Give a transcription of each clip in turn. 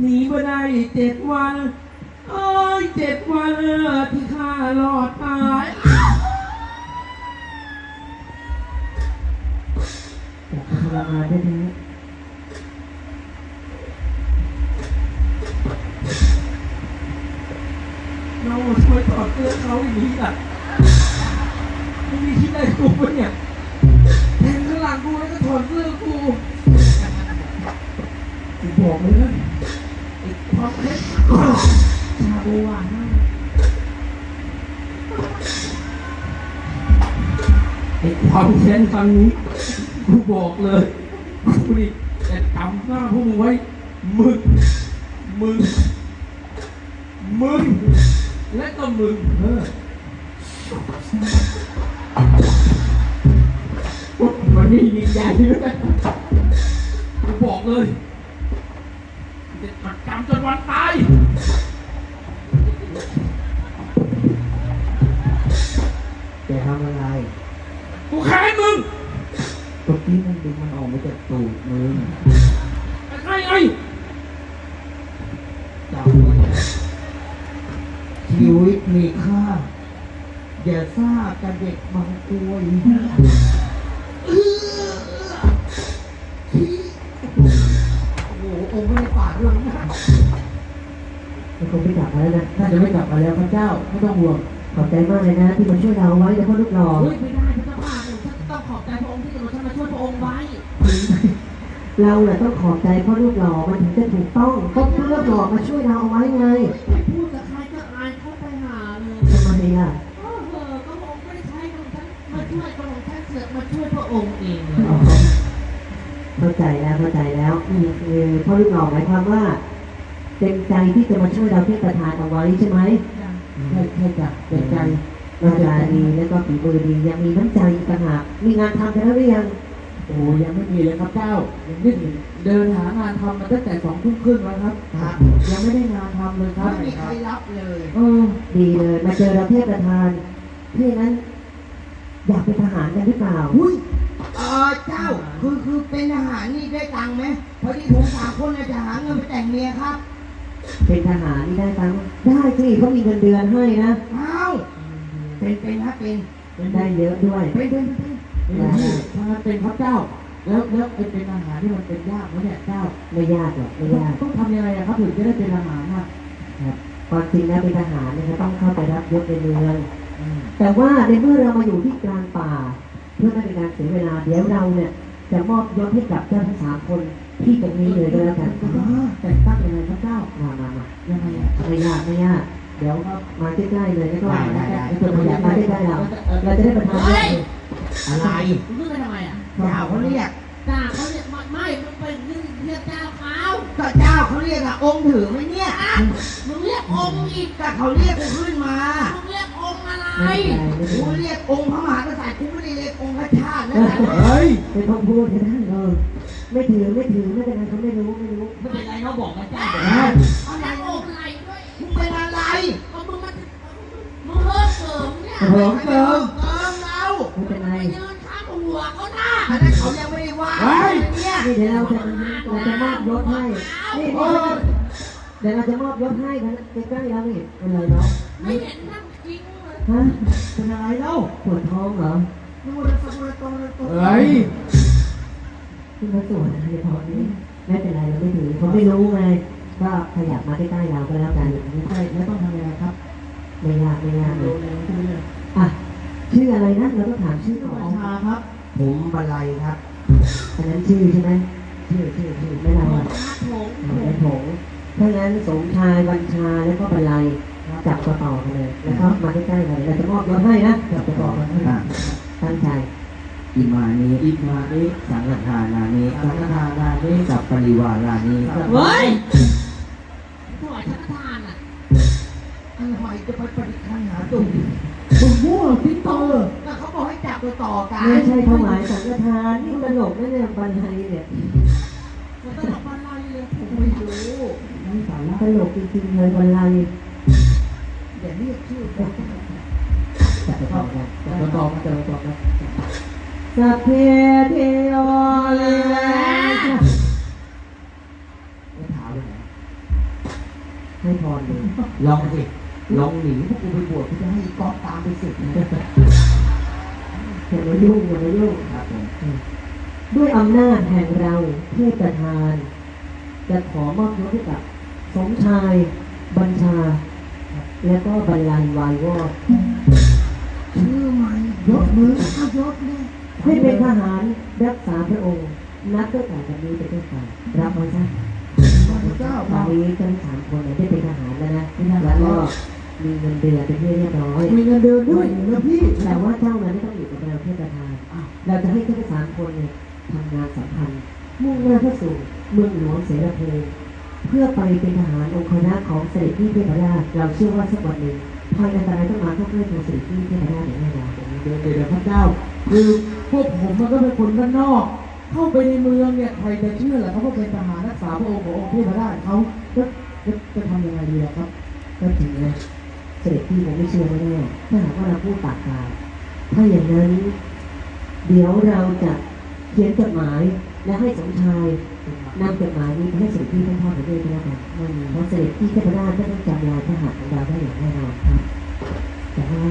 หนีมาได้เจ็ดวัน เอ้ยเจ็ดวันที่ข้ารอดตายจากทรมานได้ไหมเราช่วยถอดเสื้อเขาอย่างนี้ล่ะไม่มีที่ไหนกูปะเนี่ยากูแล้วก็ถอดเสื้อกูกูบอกเลยนะไอ้ความเท็จชาโบหวานมากไอ้ความแค้นครั้งนี้กูบอกเลยกูนี่แต่จำหน้าพวกมึงไว้มึงมึง มึง และก็มึงเออ มันนี่ยิงใหญ่ด้วยกูบอกเลยจะจดจำจนวันตายแกทำอะไรกูแค้นมึงตรงที่มันดึงมันออกมาจากตูดมึงไอ้ไอ้ไอ้จำไว้ชีวิตมีค่า อย่าซ่ากับเด็กบางตัวอีก คงไม่กลับมาแล้วนะถ้าจะไม่กลับมาแล้วพระเจ้าไม่ต้องห่วงขอบใจมากเลยนะ ที่มาช่วยเราไว้แล้วก็ลูกหล่อเฮ้ยไม่ได้พระเจ้าค่ะหนูท่านต้องขอบใจพระองค์ที่กรุณามาช่วยพระองค์ไว้เราน่ะต้องขอบใจเพราะลูกหล่อมันถึงจะถูกต้องเพราะเพื่อลูกหล่อมาช่วยเราเอาไว้ไงไม่พูดกับใครก็อายเข้าไปหาเลยทำไมล่ะเออเออก็พระองค์ไม่ได้ใช้พระองค์ท่านมาช่วยพระองค์ท่านเสือกมาช่วยพระองค์เองเลยอ๋อเข้าใจแล้วเข้าใจแล้วนี่คือพ่อลูกหล่อหมายความว่า เต็มใจที่จะมาช่วยเราที่ประทานเอาไว้ใช่ไหมใช่ใช่จ้ะเด็กใจหน้าตาดีแล้วก็ฝีมือดียังมีน้ำใจอีกต่างหากมีงานทำกันแล้วหรือยังโอ้ยังไม่มีเลยครับเจ้ายังนี่เดินหางานทำมาตั้งแต่สองทุ่มครึ่งแล้วครับ ยังไม่ได้งานทำเลยครับไม่มีใครรับเลยเออดีเลยมาเจอเราเทพประธานที่นั้น อยากเป็นทหารกันหรือเปล่าอุ้ยเออเจ้าคือคือเป็นทหารนี่ได้ตังค์ไหมพอดีผมสามคนน่ะจะหาเงินไปแต่งเมียครับ เป็นทหารนี่ได้ตังค์ได้สิเขามีเงินเดือนให้นะอ้าวเป็นเป็นฮะเป็นได้เยอะด้วย เป็นเป็นเป็นเป็นที่ถ้ามันเป็นครับเจ้า แล้วแล้วไอ้เป็นอาหารที่มันเป็นยากไหมเนี่ยเจ้าไม่ยากหรอกไม่ยากต้องทำยังไงอะครับถึงจะได้เป็นอาหารน่ะครับความจริงแล้วเป็นทหารเนี่ยก็ต้องเข้าไปรับยศในเมืองอืมแต่ว่าในเมื่อเรามาอยู่ที่กลางป่า เพื่อไม่เป็นการเสียเวลาเดี๋ยวเราเนี่ยจะมอบยศให้กับเจ้าทั้งสามคน ที่ตรงนี้เลยก็แล้วกันอ่าแต่งตั้งยังไงครับเจ้ามามามายังไงอะไม่ยากไม่ยากเดี๋ยวมาใกล้ๆเลยแล้วก็ได้ได้ได้แล้วก็ขยับมาใกล้ๆเราเราจะได้ประทานยศเลยอะไรมึงขึ้นไปทำไมอะเจ้าเขาเรียกจ้าเขาเรียกไม่ไม่มึงไปเรียกเจ้าเขาก็เจ้าเขาเรียกอะองค์ถือไหมเนี่ยมึงเรียกองค์อีกก็เขาเรียกกูขึ้นมามึงเรียกองค์อะไรไม่เป็นไรไม่เป็นกูไรเรียกองค์พระมหากษัตริย์กูไม่ได้เรียกองค์พระชาตินะเฮ้ยไม่ต้องพูดก็ได้เออ ไม่ถือไม่ถือไม่เป็นไรเขาไม่รู้ไม่รู้ไม่เป็นไรเขาบอกนะเจ้าอะอะไรไรองค์อะไรด้วยมึงเป็นอะไรก็มึงมามึงเลิกเสริมเนี่ยเหิมเติมเติมเราไม่เป็นไรไปยืนข้างหัวเขาหน้าอันนั้นเขายังไม่ได้ว่าเฮ้ยเนี่ยนี่เดี๋ยวเราจะเราจะมอบยศให้นี่นี่เดี๋ยวเราจะมอบยศให้กันใกล้ๆเรานี่เป็นไรเนาะไม่เห็นนั่งจริงเลยฮะเป็นอะไรเล่าปวดท้องเหรอดูแลตัวดูแลตัวดูแลตัวเฮ้ย ขึ้นมาตรวจในท้องนี้ไม่เป็นไรเราไม่ถือเขาไม่รู้ไงก็ขยับมาใกล้ๆเราก็แล้วกันไม่ใช่แล้วต้องทำยังไงครับไม่ยากไม่ยากเลดูยแลใช่ไหมเนี่ยอะชื่ออะไรนะเราต้องถามชื่อก่อนชาครับ ผมบรรลัยครับอันนั้นชื่อใช่ไหมชื่อชื่อชื่อไม่เราหอะน้าโถงเป็นผงถ้างั้นสมชายบัญชาแล้วก็บรรลัยจับต่อต่อกันเลยแล้วก็มาใกล้ๆกันเราจะมอบยศให้นะจับต่อต่อกันให้อะตั้งใจ อิมานิอิมานิสังฆทานานิสังฆทานานิสัพปริวารานิเฮ้ยถวายสังฆทานอะทำไมจะไปปฏิคันหาตุ่มมึงมั่วติ๊กเตอร์ก็เขาบอกให้จับตัวต่อกันไม่ใช่ถวายสังฆทานนี่ตลกนะเนี่ยบรรลัยเนี่ยมันตลกอะไรเลยผมไม่รู้ไม่สาระตลกจริงๆเลยบรรลัยอย่าเรียกชื่อผมจับต่อกันจะต่อมาจะต่อมา จะเทเทโอเลยไม่ถามเลยนะให้พรเลยลองสิลองหนีพวกกูไปบวชกูจะให้อีกอบตามไปสิอย่ามายุ่งอย่ามายุ่งครับผมด้วยอำนาจแห่งเราเพื่ประธาน จะขอมอบยศให้กับสมชาย บัญชา และก็บรรลันวายวอดชื่อใหม่ยกมือข้ายกเนี่ย ให้เป็นทหารรักษาพระองค์ นับตั้งแต่วันนี้เป็นต้นไปรับไว้ซะพระเจ้าตอนนี้ทั้งสามคนเนี่ยได้เป็นทหารแล้วนะแล้วก็มีเงินเดือนเป็นที่เรียบร้อยมีเงินเดือนด้วยนะพี่แต่ว่าเจ้านั้นไม่ต้องอยู่กับเราเทพประธานเราจะให้ทั้งสามคนเนี่ยทำงานสัมพันธ์มุ่งหน้าเข้าสู่เมืองหลวงเสรภูมิเพื่อไปเป็นทหารองค์คณะของเสด็จพี่เทพราชเราเชื่อว่าสักวันหนึ่ง ภัยอันตรายต้องมาเข้าใกล้ตัวเสด็จพี่เทพราชอย่างแน่นอนเดี๋ยวเดี๋ยวพระเจ้า คือพวกผมมันก็เป็นคนด้านนอก เข้าไปในเมืองเนี่ยใครจะเชื่อล่ะเขาก็เป็นทหารรักษาพระองค์ขององค์เทพราชเขาจะจะจะทำยังไงดีล่ะครับก็ถึงนะเสด็จพี่ผมไม่เชื่อแน่ๆถ้าหากว่าเราพูดปากเปล่าถ้าอย่างนั้น เดี๋ยวเราจะเขียนจดหมายและให้สมชาย นำจดหมายนี้ให้เสด็จพี่ท่านพ่อไปด้วยก็แล้วกันเพราะเสด็จพี่เทพราชไม่ต้องจำลายทหารของเราได้อย่างแน่นอนครับ แต่ว่า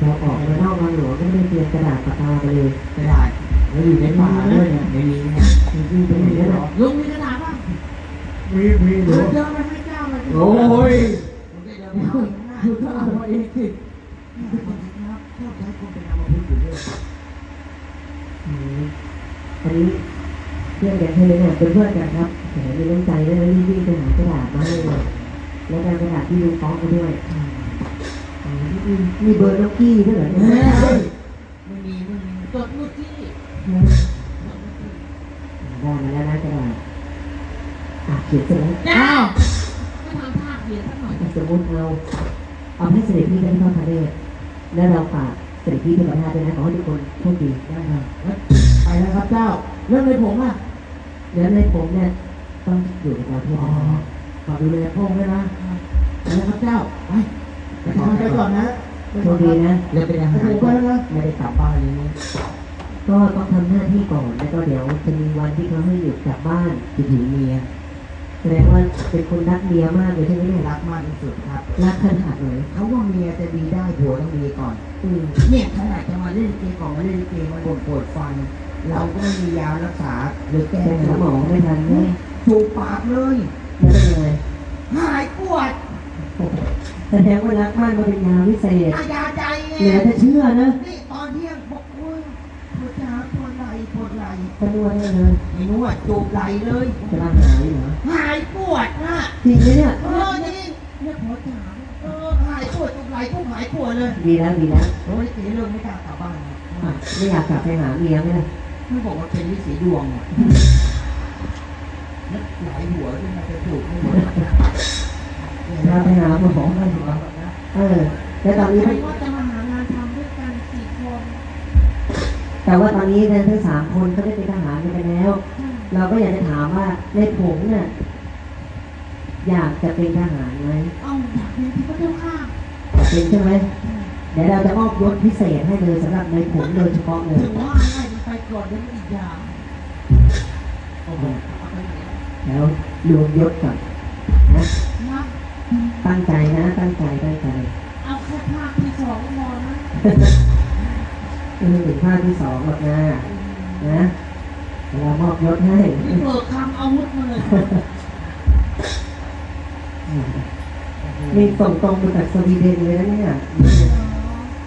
เราออกมานอกวังหลวงก็ไม่ได้เตรียมกระดาษปากกาไปเลยกระดาษแล้วอยู่ในป่าด้วยเนี่ยไม่มีนะจริงๆเป็นอย่างนั้นเหรอลุงมีกระดาษป่ะมีมีเดิเดี๋ยวนไปให้เจ้าเลยโอ้ยผมจะเดินไปเอเองนะคือถ้าเอาเองสิครับชอบใช้คนเป็นอาวุธอยู่ด้วยอันนี้ เพื่อนกันใช่ไหมเนี่ยเป็นเพื่อนกันครับแหมมีน้ำใจด้วยนะรีบๆไปหากระดาษมาให้เลยแล้วก็กระดาษที่ลุงฟ้องไปด้วยอ๋อมีมีเบอร์น้องกี้ด้วยเหรอเนี่ยไม่มีไม่มีจดเมื่อกี้ได้มาแล้วนะกระดาษอะเขียนเสร็จแล้วอ้าวไม่ทำท่าเขียนสักหน่อยสมมติเอาเอาให้เสด็จพี่กันที่พ่อพระเดชแล้วเราฝากเสด็จพี่ที่ประทานด้วยนะขอให้ทุกคนโชคดีได้ครับไปแล้วครับเจ้า เรื่องในผมอะเดี๋ยวในผมเนี่ยต้องอยู่กับเราที่อ๋อนี่ฝากดูแลพระองค์ด้วยนะไปแล้วครับเจ้าไปไปทำไปก่อนนะโชคดีนะแล้วเป็นอาหารผมไปแล้วนะไม่ได้กลับบ้านเลยนะก็ต้องทำหน้าที่ก่อนแล้วก็เดี๋ยวจะมีวันที่เขาให้หยุดกลับบ้านคิดถึงเมียแสดงว่าเป็นคนรักเมียมากเลยใช่ไหมเนี่ยรักมากที่สุดครับรักขนาดไหนเขาว่าเมียจะดีได้ผัวต้องดีก่อนอืมเนี่ยขนาดจะมาเล่นลิเกก่อนมาเล่นลิเกมันปวดปวดฟัน เราก็ไม่มียารักษาหรือแก้ไปหาหมอไม่ทันแน่ถูกปากเลยแล้วเป็นยังไงหายปวดแสดงว่ารักมากมันเป็นยาวิเศษอายาใจไงเหลือจะเชื่อนะนี่ตอนเที่ยงบอกโอ้ยปวดขาปวดไหล่ปวดไหล่ตะนวดได้เลยไม่รู้ว่าจูบไหล่เลยจะมาหายเหรอหายปวดนะจริงไหมเนี่ยเออจริงเรียกหัวจ๋าเออหายปวดจูบไหล่ปุ๊บหายปวดเลยดีแล้วดีแล้วโอ้ยเสียเรื่องไม่กล้ากลับบ้านนะอะไม่อยากกลับไปหาเมียไหมล่ะ ไม่บอกว่าเป็นวิสีดวงอะแล้วหลายหัวที่มันจะจูบไม่หมดเราไปหาหมอกันเออแล้วตอนนี้ใครว่าจะมาหางานทำด้วยกันสี่คนแต่ว่าตอนนี้เนี่ยทั้งสามคนก็ได้เป็นทหารกันแล้ว เราก็อยากจะถามว่าในผงเนี่ยอยากจะเป็นทหารไหมเอาอยากเป็นที่พระเจ้าข้าอยากเป็นใช่ไหมเดี๋ยวเราจะมอบยศพิเศษให้เลยสำหรับในผงโดยเฉพาะเลย ถึงว่าให้มันไปก่อนเดี๋ยวมันอีกอย่างโอ้โหเอาไปไหนแล้วรวมยศก่อนนะนะตั้งใจนะ ตั้งใจตั้งใจเอาแค่ภาคที่สองพอนะไม่ถึงภาคที่สองหรอกนะนะเดี๋ยวเรามอบยศให้นี่เบิกคำอาวุธมาเลยนี่ส่งตรงมาจากสวีเดนเลยนะเนี่ย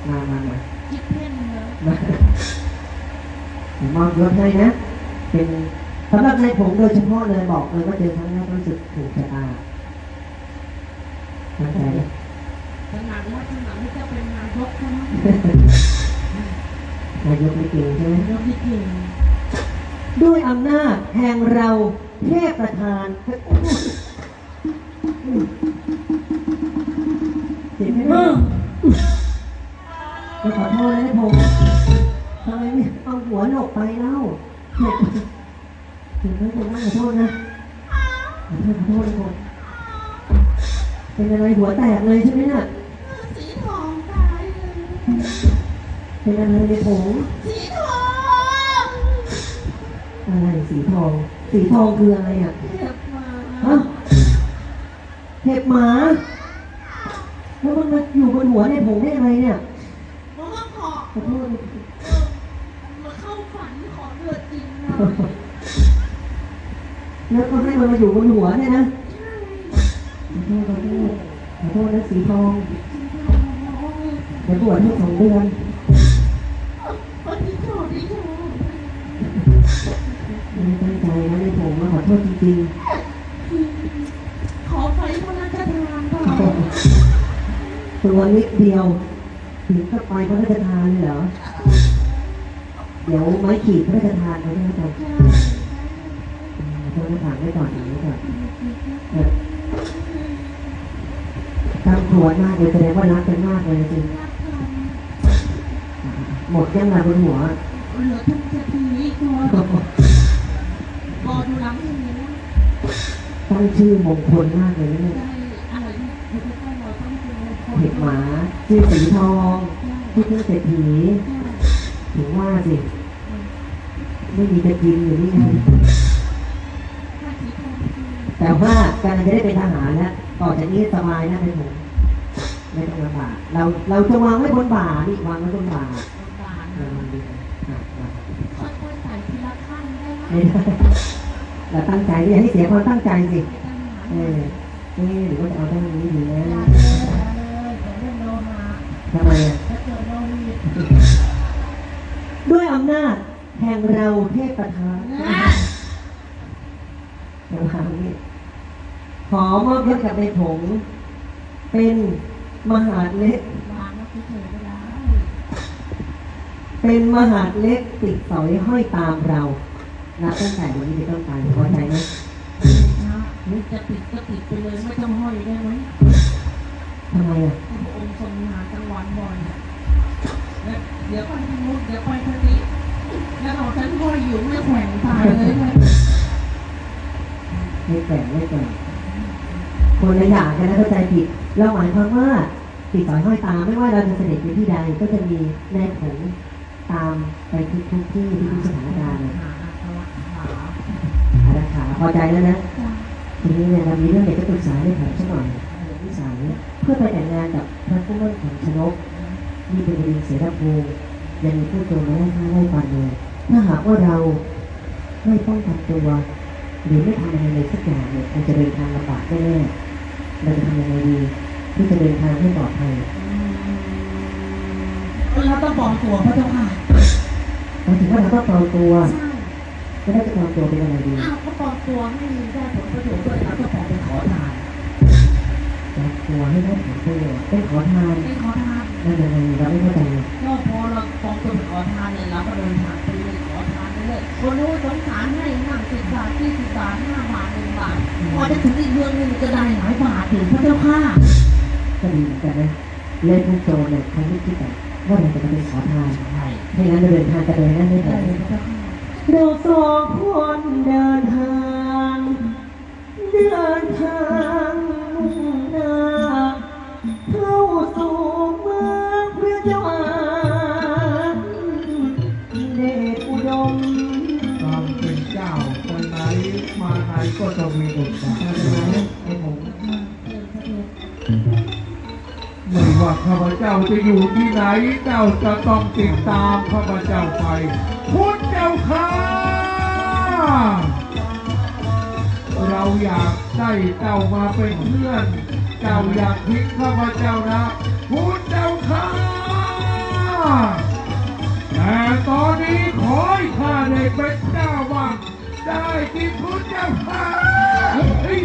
มามามาคิดเพ่นเลยมาเดี๋ยวมอบยศให้นะ เป็นสำหรับในผมโดยเฉพาะเลยบอกเลยว่าเจอครั้งแรกรู้สึกถูกชะตาตั้งใจนะขนาดว่าขนาดที่จะเป็นนายกใช่ไหมนายกไม่เก่งใช่ไหมนายกที่เก่งด้วยอำนาจแห่งเราเทพประธานเจ็บไหมเนี่ยก็ขอโทษนะผม ทำไมไม่เอาหัวหนกไปเล่าเจ็บถึงแล้วผมขอโทษนะขอโทษขอโทษนะผมเป็นอะไรหัวแตกเลยใช่ไหมเนี่ยสีทองตายเลยเป็นอะไรในผมสีทองอะไรสีทอง สีทองคืออะไรอะเจ็บมาฮะเห็บหมาเแล้วมันมาอยู่บนหัวในผมได้ยังไงเนี่ยมาว่าขอขอโทษ เออมาเข้าฝันขอเลือดจริงนะ แล้วก็ให้มันมาอยู่บนหัวเนี่ยนะใช่ขอโทษขอโทษขอโทษนะสีทองจริงๆเดี๋ยวบวชให้สองเดือนวันที่โชว์ที่โชว์ไม่ตั้งใจนะในผมมาขอโทษจริงขอไฟพระราชทานเปล่าๆตัวนิดเดียวถึงกับไปพระราชทานเลยเหรอ เดี๋ยวไม้ขีดพระราชทานเขาจะให้ผมต้องถามไว้ก่อนถามไว้ก่อนเออตามขวดมากเลยแสดงว่ารักกันมากเลยจริง หมดยังไงบนหัวเหลือทุกนาทีก่อนก่อนหลังอย่างนี้ตั้งชื่อมงคลมากเลยนะเนี่ยอะไรที่ต้องเราต้องเป็นคนเห็ดหมาชื่อสีทองชื่อเพื่อเศรษฐีถึงว่าสิ ไม่มีจะกินอยู่นี่ไงถ้าคิดทำจริงแต่ว่าการจะได้เป็นทหารแล้วต่อจากนี้สบายนะเป็นผมไม่ต้องลำบากเราเราจะวางไว้บนบ่านี่วางไว้บนบ่าบนบานเออดีอะอะค่อยๆใส่ทีละขั้นได้ไหมไม่ได้เราตั้งใจอย่าให้เสียความตั้งใจสิไม่เออเอ๊ะหรือว่าจะเอาด้านนี้ดีนะต้องหาเลยอย่าเลยอย่าเล่นโลหะทำไมอะถ้าเกิดโลหิตด้วยอำนาจ แห่งเราเทพประธานนะแห่งเรานี่ขอมอบยศกับในผง เป็นมหาดเล็กวางแล้วคิดถึงก็ได้เป็นมหาดเล็กติดสอยห้อยตามเรานับตั้งแต่วันนี้เป็นต้นไปพอใจไหมนะจะติดก็ติดไปเลยไม่ต้องห้อยได้ไหมทำไมอะพระองค์ทรงงานกลางวันบ่อยเนี่ยแล้วเดี๋ยวไปทางนู้นเดี๋ยวไปทางนี้แล้วเราฉันห้ อยู่ไม่แขวนตายเลยนะไม่แปลกไม่แปลกคนละอย่างกันนะเข้าใจผิด เราหมายความว่าติดสอยห้อยตามไม่ว่าเราจะเสด็จไปที่ใดก็จะมีนายผงตามไปทุกทุกที่ทุกสถานการณ์เลยหาขาอาราขาพอใจแล้วนะทีนี้เนี่ยเรามีเรื่องอยากจะปรึกษาในผมสักหน่อยพี่สาเพื่อไปแต่งงานกับพระผู้มั่นของชนกนี่เป็นบรินเสรภูยังมีผู้โจรมาไล่ฆ่าไล่ฟันเลย ถ้าหากว่าเราไม่ป้องกันตัว หรือไม่ทำอะไรเลยสักอย่างเนี่ยคงจะเดินทางลำบากแน่ๆเราจะทำยังไงดีที่จะเดินทางให้ปลอดภัยเราต้องบอกตัวพระเจ้าค่ะหมายถึงว่าเราต้องปลอมตัวใช่แล้วเราจะปลอมตัวเป็นอะไรดีอ้าวก็ปลอมตัวให้ได้ผลประโยชน์ด้วยเราต้องปลอมเป็นขอทานปลอมตัวให้ได้ผลประโยชน์เป็นขอทานเป็นขอทานนั่นยังไงเราไม่เข้าใจก็พอเราปลอมตัวเป็นขอทานเนี่ยเราก็เดินทางไป เลยขอทานไปเลยคนรู้สงสารให้นั่งสิบบาทยี่สิบบาทห้าบาทหนึ่งบาท พอจะถึงอีกเดือนหนึ่งจะได้หลายบาทถึงพระเจ้าค่ะก็ดีเหมือนกันนะเล่นพวกโจรเนี่ยเขาไม่คิดแต่ว่าเราจะมาเป็นขอทานใช่ไม่งั้นเราเดินทางกันเลยนะไม่ได้ได้เลยพระเจ้าค่ะเราสองคนเดินทาง เดินทาง องมีบทบาทใช่ไหมไอ้ผมเดินพระเจ้าไม่ว่าข้าพเจ้าจะอยู่ที่ไหนเจ้าจะต้องติดตามข้าพเจ้าไปพุทธเจ้าค่ะ เราอยากได้เจ้ามาเป็นเพื่อน เจ้าอยากทิ้งข้าพเจ้านะพุทธเจ้าค่ะแต่ตอนนี้ขอให้ข้าได้เป็นเจ้าบ้างได้ที่พุทธเจ้าค่ะ เฮ้ย